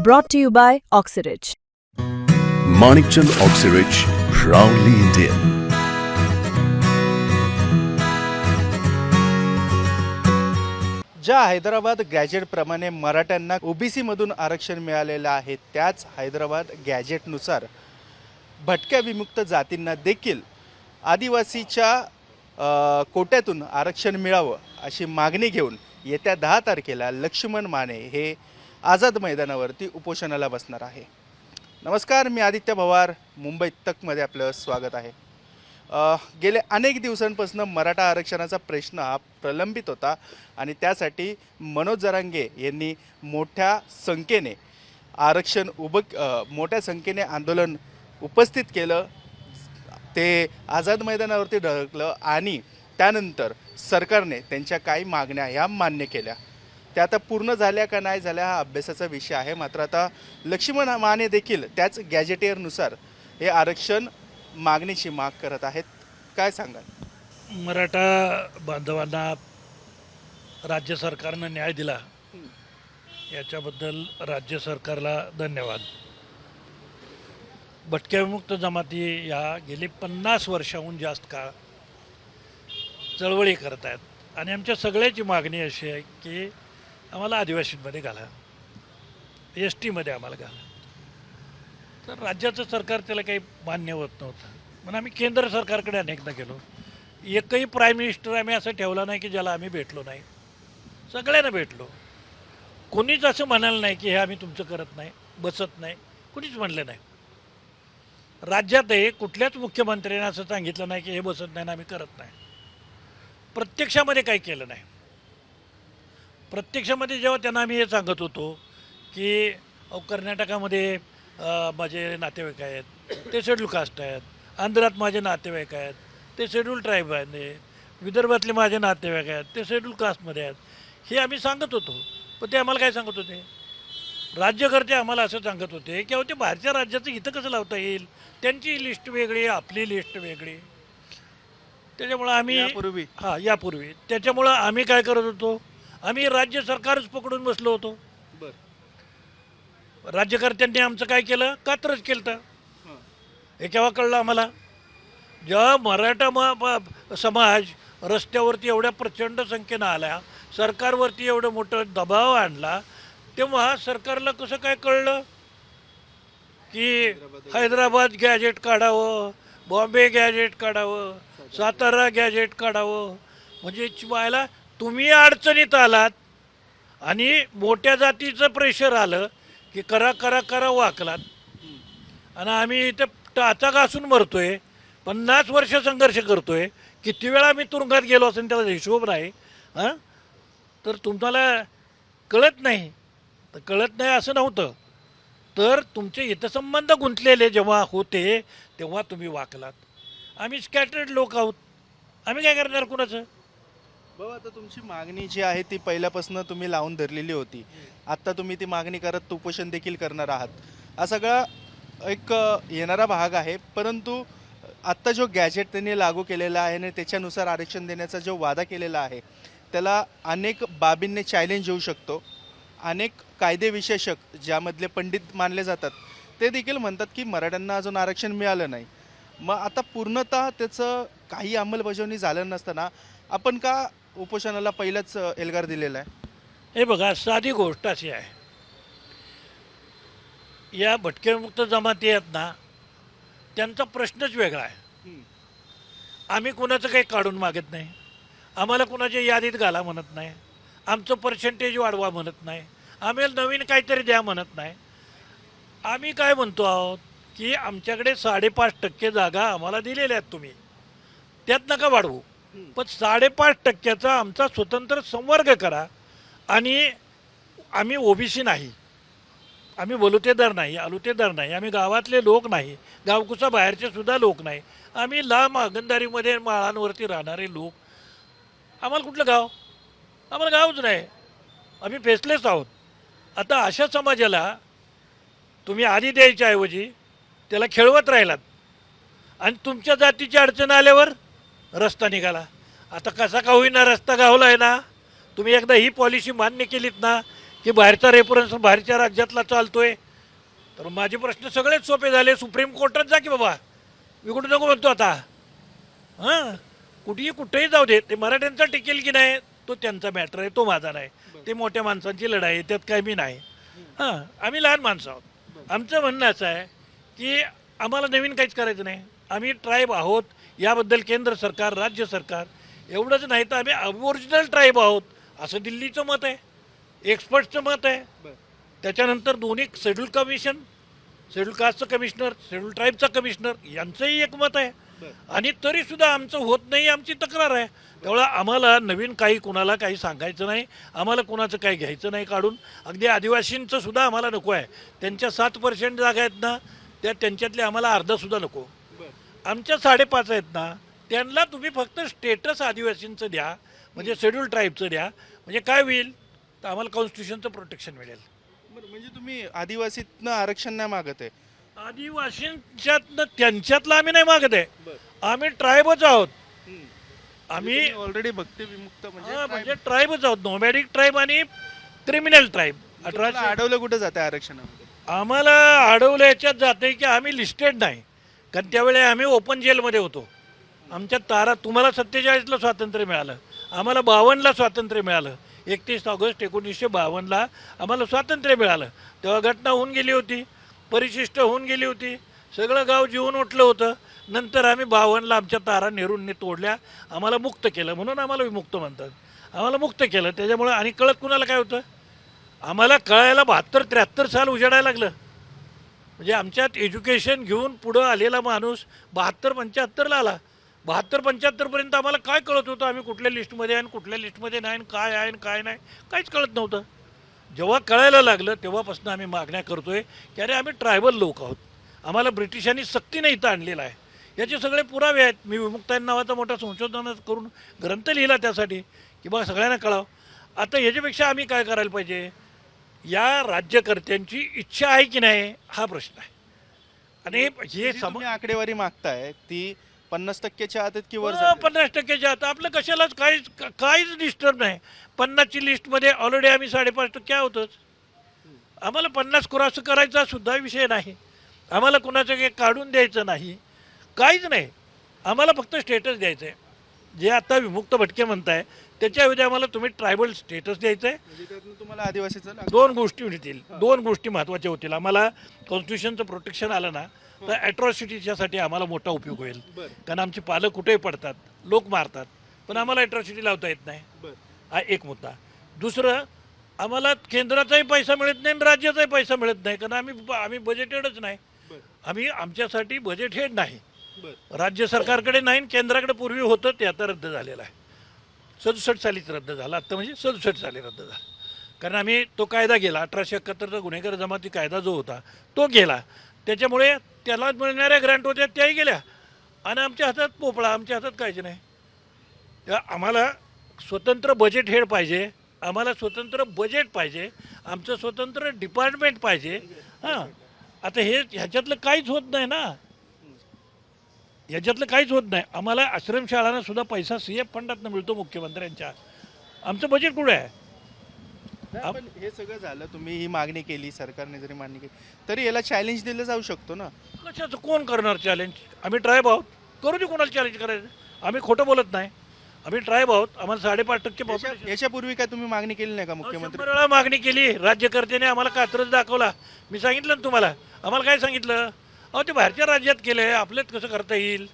Brought to you by Oxyridge. Manikchand Oxyrich, proudly Indian. ज्या हैदराबाद गॅजेटप्रमाणे मराठ्यांना OBC मधून आरक्षण मिळालेलं आहे त्याच हैदराबाद गॅजेटनुसार भटक्या विमुक्त जातींना देखील आदिवासीच्या कोट्यातून आरक्षण मिळावं अशी मागणी घेऊन येत्या दहा तारखेला लक्ष्मण माने हे आझाद मैदानावरती उपोषणाला बसणार आहे. नमस्कार मी आदित्य पवार. मुंबई तकमध्ये आपलं स्वागत आहे. गेल्या गेले अनेक दिवसांपासून मराठा आरक्षणाचा प्रश्न हा प्रलंबित होता आणि त्यासाठी मनोज जरांगे यांनी मोठ्या संख्येने आरक्षण उभं मोठ्या संख्येने आंदोलन उपस्थित केलं. ते आझाद मैदानावरती ढकलं आणि त्यानंतर सरकारने त्यांच्या काही मागण्या ह्या मान्य केल्या. त्या आता पूर्ण झाल्या का नाही झाल्या हा अभ्यासाचा विषय आहे. मात्र आता लक्ष्मण माने देखील त्याच गॅजेटियरनुसार हे आरक्षण मागणीची माग करत आहेत. काय सांगाल? मराठा बांधवांना राज्य सरकारनं न्याय दिला. याच्याबद्दल राज्य सरकारला धन्यवाद. भटक्याविमुक्त जमाती या गेली पन्नास वर्षाहून जास्त काळ चळवळी करत आहेत आणि आमच्या सगळ्याची मागणी अशी आहे की आम्हाला आदिवासींमध्ये घाला. एस टीमध्ये आम्हाला घाला. तर राज्याचं सरकार त्याला काही मान्य होत नव्हतं. म्हणून आम्ही केंद्र सरकारकडे अनेकदा गेलो. एकही प्राईम मिनिस्टर आम्ही असं ठेवला नाही की ज्याला आम्ही भेटलो नाही. सगळ्यांना भेटलो. कोणीच असं म्हणालं नाही की हे आम्ही तुमचं करत नाही बसत नाही. कुणीच म्हणलं नाही. राज्यातही कुठल्याच मुख्यमंत्र्यांनी असं सांगितलं नाही की हे बसत नाही ना आम्ही करत नाही. प्रत्यक्षामध्ये काही केलं नाही. प्रत्यक्षामध्ये जेव्हा त्यांना आम्ही हे सांगत होतो की कर्नाटकामध्ये माझे नातेवाईक आहेत ते शेड्यूल कास्ट आहेत आंध्रात माझे नातेवाईक आहेत ते शेड्यूल ट्राईब आहेत विदर्भातले माझे नातेवाईक आहेत ते शेड्यूल कास्टमध्ये आहेत. हे आम्ही सांगत होतो. पण ते आम्हाला काय सांगत होते? राज्यकर्ते आम्हाला असं सांगत होते की अहो ते बाहेरच्या राज्याचं इथं कसं लावता येईल? त्यांची लिस्ट वेगळी आपली लिस्ट वेगळी. त्याच्यामुळं आम्ही यापूर्वी. हां यापूर्वी. त्याच्यामुळं आम्ही काय करत होतो? आम्ही राज्य सरकारच पकडून बसलो होतो. बर. राज्यकर्त्यांनी आमचं काय केलं? कात्रच केलं तर हे केव्हा कळलं आम्हाला? जेव्हा मराठा म समाज रस्त्यावरती एवढ्या प्रचंड संख्येनं आल्या सरकारवरती एवढं मोठं दबाव आणला तेव्हा सरकारला कसं काय कळलं? की हैदराबाद. गॅजेट काढावं बॉम्बे गॅजेट काढावं सातारा गॅजेट काढावं म्हणजे व्हायला तुम्ही अडचणीत आलात आणि मोठ्या जातीचं प्रेशर आलं की करा करा करा वाकलात. आणि आम्ही इथे टाचा घासून मरतोय पन्नास वर्ष संघर्ष करतोय किती वेळा मी तुरुंगात गेलो असेल त्याला हिशोब नाही हां? तर तुम्हाला कळत नाही. तर कळत नाही असं नव्हतं. तर तुमचे हितसंबंध गुंतलेले जेव्हा होते तेव्हा तुम्ही वाकलात. आम्ही स्कॅटर्ड लोक आहोत. आम्ही काय करणार कुणाचं? बाबा आता तुमची मागणी जी आहे ती पहिल्यापासून तुम्ही लावून धरलेली होती. आत्ता तुम्ही ती मागणी करत उपोषण देखील करणार आहात. हा सगळा एक येणारा भाग आहे. परंतु आत्ता जो गॅजेट त्यांनी लागू केलेला आहे आणि त्याच्यानुसार आरक्षण देण्याचा जो वादा केलेला आहे त्याला अनेक बाबींनी चॅलेंज येऊ शकतो. अनेक कायदे विशेषक ज्यामधले पंडित मानले जातात ते देखील म्हणतात की मराठ्यांना अजून आरक्षण मिळालं नाही. मग आता पूर्णतः त्याचं काही अंमलबजावणी झालं नसताना आपण का उपोषणाला पहिलंच एल्गार दिलेला आहे. हे बघा साधी गोष्ट अशी आहे. या भटकेमुक्त जमाती आहेत ना त्यांचा प्रश्नच वेगळा आहे. आम्ही कुणाचं काही काढून मागत नाही. आम्हाला कुणाच्या यादीत घाला म्हणत नाही. आमचं पर्सेंटेज वाढवा म्हणत नाही. आम्हाला नवीन काहीतरी द्या म्हणत नाही. आम्ही काय म्हणतो आहोत की आमच्याकडे साडेपाच टक्के जागा आम्हाला दिलेल्या आहेत तुम्ही. त्यात नका वाढवू. पण साडेपाच टक्क्याचा आमचा स्वतंत्र संवर्ग करा. आणि आम्ही ओबीसी नाही. आम्ही बलुतेदार नाही आलुतेदार नाही. आम्ही गावातले लोक नाही गावकुसा बाहेरचे सुद्धा लोक नाही. आम्ही लांब आगंदारीमध्ये माळांवरती राहणारे लोक. आम्हाला कुठलं गाव? आम्हाला गावच नाही. आम्ही फेसलेस आहोत. आता अशा समाजाला तुम्ही आधी द्यायच्या ऐवजी त्याला खेळवत राहिलात. आणि तुमच्या जातीची अडचण आल्यावर रस्ता निघाला. आता कसा का होईना रस्ता गावला आहे ना? तुम्ही एकदा ही पॉलिसी मान्य केलीत ना की बाहेरचा रेफरन्स बाहेरच्या राज्यातला चालतोय. तर माझे प्रश्न सगळेच सोपे झाले. सुप्रीम कोर्टात जा की बाबा. मी कुठं नको म्हणतो आता? हां? कुठेही कुठेही जाऊ दे. ते मराठ्यांचा टिकेल की नाही तो त्यांचा मॅटर आहे तो माझा नाही. ते मोठ्या माणसांची लढाई आहे त्यात काय मी नाही. हां. आम्ही लहान माणसं आहोत. आमचं म्हणणं असं आहे की आम्हाला नवीन काहीच करायचं नाही. आम्ही ट्राईब आहोत. याबद्दल केंद्र सरकार राज्य सरकार एवढंच नाही तर आम्ही ओरिजिनल ट्राईब आहोत असं दिल्लीचं मत आहे एक्सपर्टचं मत आहे. त्याच्यानंतर दोन्ही शेड्यूल कमिशन शेड्यूल कास्टचं कमिशनर शेड्यूल ट्राईबचा कमिशनर यांचंही एक मत आहे. आणि तरी सुद्धा आमचं होत नाही आमची तक्रार आहे. त्यामुळं आम्हाला नवीन काही कुणाला काही सांगायचं नाही आम्हाला कुणाचं काही घ्यायचं नाही काढून. अगदी आदिवासींचं सुद्धा आम्हाला नको आहे. त्यांच्या सात पर्सेंट जागा आहेत ना त्या त्यांच्यातले आम्हाला अर्धा सुद्धा नको. आमच्या साडेपाच आहेत ना त्यांना तुम्ही फक्त स्टेटस आदिवासींचं द्या म्हणजे शेड्यूल ट्राईबचं द्या. म्हणजे काय होईल? तर आम्हाला कॉन्स्टिट्यूशनचं प्रोटेक्शन मिळेल. बरं म्हणजे तुम्ही आदिवासीतनं आरक्षण नाही मागत आहे. आदिवासींच्यातनं त्यांच्यातलं आम्ही नाही मागत आहे. आम्ही ट्राईबच आहोत. आम्ही ऑलरेडी भक्ती विमुक्त म्हणजे हा, म्हणजे ट्राईबच आहोत. नोमॅडिक ट्राईब आणि क्रिमिनल ट्राईब. तुम्हाला अठराशे अडवलं कुठं जाते आरक्षणामध्ये? आम्हाला अडवलं याच्यात जाते की आम्ही लिस्टेड नाही. कारण त्यावेळी आम्ही ओपन जेलमध्ये होतो. आमच्या तारा तुम्हाला सत्तेचाळीसला स्वातंत्र्य मिळालं. आम्हाला बावन्नला स्वातंत्र्य मिळालं. एकतीस ऑगस्ट एकोणीसशे बावन्नला आम्हाला स्वातंत्र्य मिळालं. तेव्हा घटना होऊन गेली होती. परिशिष्ट होऊन गेली होती. सगळं गाव जीवन उठलं होतं. नंतर आम्ही बावन्नला आमच्या तारा नेहरूंनी तोडल्या. आम्हाला मुक्त केलं. म्हणून आम्हाला विमुक्त म्हणतात. आम्हाला मुक्त केलं. त्याच्यामुळं आणि कळत कुणाला काय होतं? आम्हाला कळायला बहात्तर त्र्याहत्तर साल उजाडायला लागलं. म्हणजे आमच्यात एज्युकेशन घेऊन पुढं आलेला माणूस बहात्तर पंच्याहत्तरला आला. बहात्तर पंच्याहत्तरपर्यंत आम्हाला काय कळत होतं? आम्ही कुठल्या लिस्टमध्ये आहे आणि कुठल्या लिस्टमध्ये नाही काय आहे आणि काय नाही? काहीच कळत नव्हतं. जेव्हा कळायला लागलं तेव्हापासून आम्ही मागण्या करतोय की अरे आम्ही ट्रायबल लोक आहोत. आम्हाला ब्रिटिशांनी सक्तीने इथं आणलेलं आहे. याचे सगळे पुरावे आहेत. मी विमुक्तायन नावाचा मोठा संशोधन करून ग्रंथ लिहिला त्यासाठी. की बा सगळ्यांना कळावं. आता याच्यापेक्षा आम्ही काय करायला पाहिजे? या राज्यकर्त्यांची इच्छा आहे की नाही हा प्रश्न आहे. आणि हे सम तुम्ही आकडेवारी मागताय ती पन्नास टक्क्याच्या आत आहेत की वर जाते? पन्नास टक्क्याच्या आता. आपलं कशालाच काहीच काहीच डिस्टर्ब नाही. पन्नासची लिस्टमध्ये ऑलरेडी आम्ही साडेपाच टक्के आहोतच. आम्हाला पन्नास क्रॉस करायचा सुद्धा विषय नाही. आम्हाला कुणाचं काही काढून द्यायचं नाही. काहीच नाही. आम्हाला फक्त स्टेटस द्यायचं आहे जे आता विमुक्त भटके म्हणताय त्याच्याऐवजी आम्हाला तुम्ही ट्रायबल स्टेटस द्यायचं आहे म्हणजे त्यातनं तुम्हाला आदिवासीचं लाग- दोन गोष्टी मिळतील दोन गोष्टी महत्त्वाच्या होतील. आम्हाला कॉन्स्टिट्यूशनचं प्रोटेक्शन आलं ना तर ॲट्रॉसिटीच्यासाठी आम्हाला मोठा उपयोग होईल. बरं. कारण आमचे पालक कुठेही पडतात लोक मारतात पण आम्हाला ॲट्रॉसिटी लावता येत नाही. बरं. हा एक मुद्दा. दुसरं आम्हाला केंद्राचाही पैसा मिळत नाही आणि राज्याचाही पैसा मिळत नाही. कारण आम्ही आम्ही बजेटेडच नाही. बरं. आम्ही आमच्यासाठी बजेट हेड नाही. बरं. राज्य सरकारकडे नाही आणि केंद्राकडे पूर्वी होतं ते आता रद्द झालेलं आहे. सदुसष्ट सालीच रद्द झाला. आत्ता म्हणजे सदुसष्ट साली रद्द झाला. कारण आम्ही तो कायदा गेला अठराशे एकाहत्तरचा गुन्हेगार जमाती कायदा जो होता तो गेला. त्याच्यामुळे त्याला मिळणाऱ्या ग्रँट होत्या त्याही गेल्या. आणि आमच्या हातात पोपळा आमच्या हातात काहीच नाही. आम्हाला स्वतंत्र बजेट हेड पाहिजे आम्हाला स्वतंत्र बजेट पाहिजे आमचं स्वतंत्र डिपार्टमेंट पाहिजे. हां. आता हे ह्याच्यातलं काहीच होत नाही ना. याच्यातलं काहीच होत नाही. आम्हाला आश्रमशाळांना सुद्धा पैसा सी एफ फंडातनं मिळतो मुख्यमंत्र्यांच्या. आमचं बजेट कुठे आहे? नाही, पण हे सगळं झालं तुम्ही ही मागणी केली सरकारने जरी मागणी केली तरी याला चॅलेंज दिलं जाऊ शकतो ना? कशाचं? कोण करणार चॅलेंज आम्ही ट्रायब आहोत. करू दे कोणाला चॅलेंज करायचं? आम्ही खोटं बोलत नाही. आम्ही ट्रायब आहोत. आम्हाला साडेपाच टक्के याच्या- याच्यापूर्वी काय तुम्ही मागणी केली नाही का मुख्यमंत्री? वेळा मागणी केली. राज्यकर्त्याने आम्हाला कात्रच दाखवला. मी सांगितलं ना तुम्हाला. आम्हाला काय सांगितलं? अहो ते बाहेरच्या राज्यात केलं आपल्यात कसं करता येईल?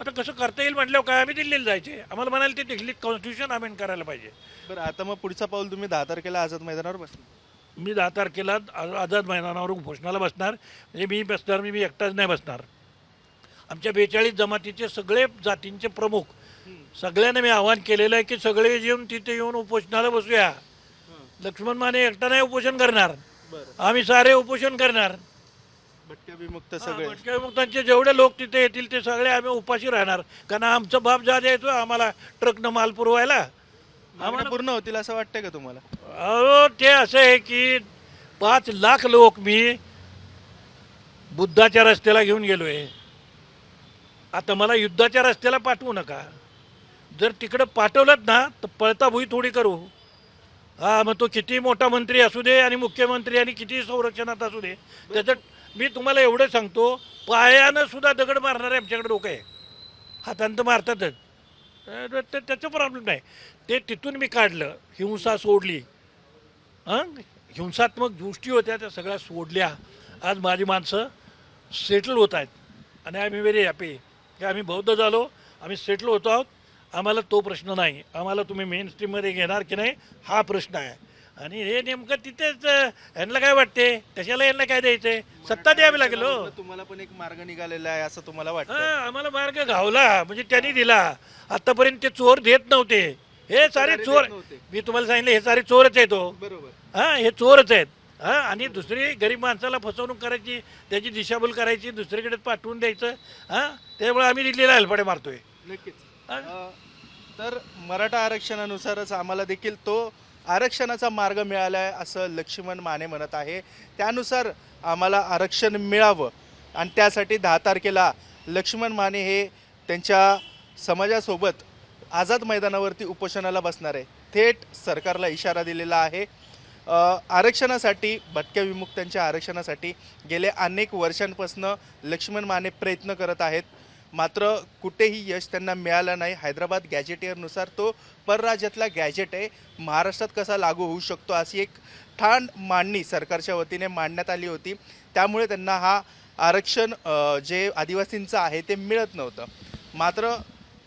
आता कसं करता येईल म्हटल्यावर काय आम्ही दिल्लीला जायचे? आम्हाला म्हणाले ते दिल्लीत कॉन्स्टिट्यूशन अमेंड करायला पाहिजे. बरं आता मग पुढचा पाऊल तुम्ही दहा तारखेला आझाद मैदानावर बसणार. मी दहा तारखेला आ- आझाद मैदानावर उपोषणाला बसणार. म्हणजे मी बसणार मी मी एकटाच नाही बसणार. आमच्या बेचाळीस जमातीचे सगळे जातींचे प्रमुख सगळ्यांना मी आवाहन केलेलं आहे की सगळे येऊन तिथे येऊन उपोषणाला बसूया. लक्ष्मण माने एकटा नाही उपोषण करणार. बरं. आम्ही सारे उपोषण करणार. भटक्या विमुक्त सगळे. भटक्या विमुक्तांचे जेवढे लोक तिथे येतील ते सगळे आम्ही उपाशी राहणार. कारण आमचा बाप जा द्यायचो आम्हाला ट्रकनं माल पुरवायला. आम्हाला पूर्ण होतील असं वाटतंय का तुम्हाला? अहो ते असं आहे की पाच लाख लोक मी बुद्धाच्या रस्त्याला घेऊन गेलोय. आता मला युद्धाच्या रस्त्याला पाठवू नका. जर तिकडं पाठवलं ना तर पळता भुई थोडी करू. हा मग तो किती मोठा मंत्री असू दे आणि मुख्यमंत्री आणि किती संरक्षणात असू दे त्याच्यात मी तुम्हाला एवढं सांगतो पायानं सुद्धा दगड मारणारे आमच्याकडे लोक आहे. हातांत मारतातच. ते- त्याचं प्रॉब्लेम नाही. ते तिथून मी काढलं हिंसा सोडली. हां हिंसात्मक गोष्टी होत्या त्या सगळ्या सोडल्या. आज माझी माणसं सेटल होत आहेत. आणि आम्ही व्हेरी हॅपी की आम्ही बौद्ध झालो आम्ही सेटल होतो आहोत. आम्हाला तो प्रश्न नाही. आम्हाला तुम्ही मेन स्ट्रीममध्ये घेणार की नाही हा प्रश्न आहे. आणि हे नेमकं तिथेच यांना काय वाटते? कशाला यांना काय द्यायचंय? सत्ता द्यावी लागेल हो. तुम्हाला पण एक मार्ग निघालेला आहे असं तुम्हाला वाटतं हा आम्हाला मार्ग घावला म्हणजे त्यांनी दिला. आतापर्यंत ते चोर देत नव्हते. हे सारे देत चोर नव्हते. मी तुम्हाला सांगितलं हे सारे चोरच आहेत हो. बरोबर. हा हे चोरच आहेत. हा आणि दुसरी गरीब माणसाला फसवणूक करायची त्याची दिशाभूल करायची दुसरीकडे पाठवून द्यायचं. हा त्यामुळे आम्ही दिल्लीला हेलपाडे मारतोय. नक्कीच. हा? अ, तर मराठा आरक्षणानुसारच आम्हाला देखील तो आरक्षणाचा मार्ग मिळाला आहे असं लक्ष्मण माने म्हणत आहे. त्यानुसार आम्हाला आरक्षण मिळावं आणि त्यासाठी दहा तारखेला लक्ष्मण माने हे त्यांच्या समाजासोबत आझाद मैदानावरती उपोषणाला बसणार आहे. थेट सरकारला इशारा दिलेला आहे. आरक्षणासाठी भटक्या विमुक्तांच्या आरक्षणासाठी गेले अनेक वर्षांपासून लक्ष्मण माने प्रयत्न करत आहेत. मात्र कुठेही यश त्यांना मिळालं नाही. हैदराबाद गॅजेटियरनुसार तो परराज्यातला गॅजेट आहे. महाराष्ट्रात कसा लागू होऊ शकतो अशी एक ठाण मांडणी सरकारच्या वतीने मांडण्यात आली होती. त्यामुळे त्यांना हा आरक्षण जे आदिवासींचं आहे ते मिळत नव्हतं. मात्र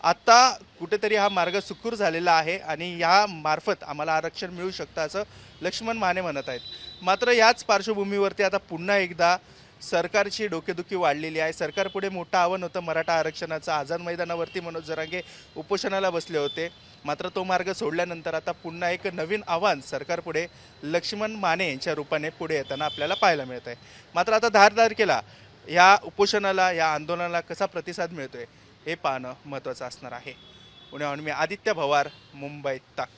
आत्ता कुठेतरी हा मार्ग सुखूर झालेला आहे आणि या मार्फत आम्हाला आरक्षण मिळू शकतं असं लक्ष्मण माने म्हणत आहेत. मात्र याच पार्श्वभूमीवरती आता पुन्हा एकदा सरकारची डोकेदुखी वाढलेली आहे. सरकारपुढे मोठं आव्हान होतं. मराठा आरक्षणाचं आझाद मैदानावरती मनोज जरांगे उपोषणाला बसले होते. मात्र तो मार्ग सोडल्यानंतर आता पुन्हा एक नवीन आव्हान सरकारपुढे लक्ष्मण माने यांच्या रूपाने पुढे येताना आपल्याला पाहायला मिळत आहे. मात्र आता दहा तारखेला या उपोषणाला या आंदोलनाला कसा प्रतिसाद मिळतोय हे पाहणं महत्त्वाचं असणार आहे. पुण्याहून मी आदित्य भवार मुंबई ताक.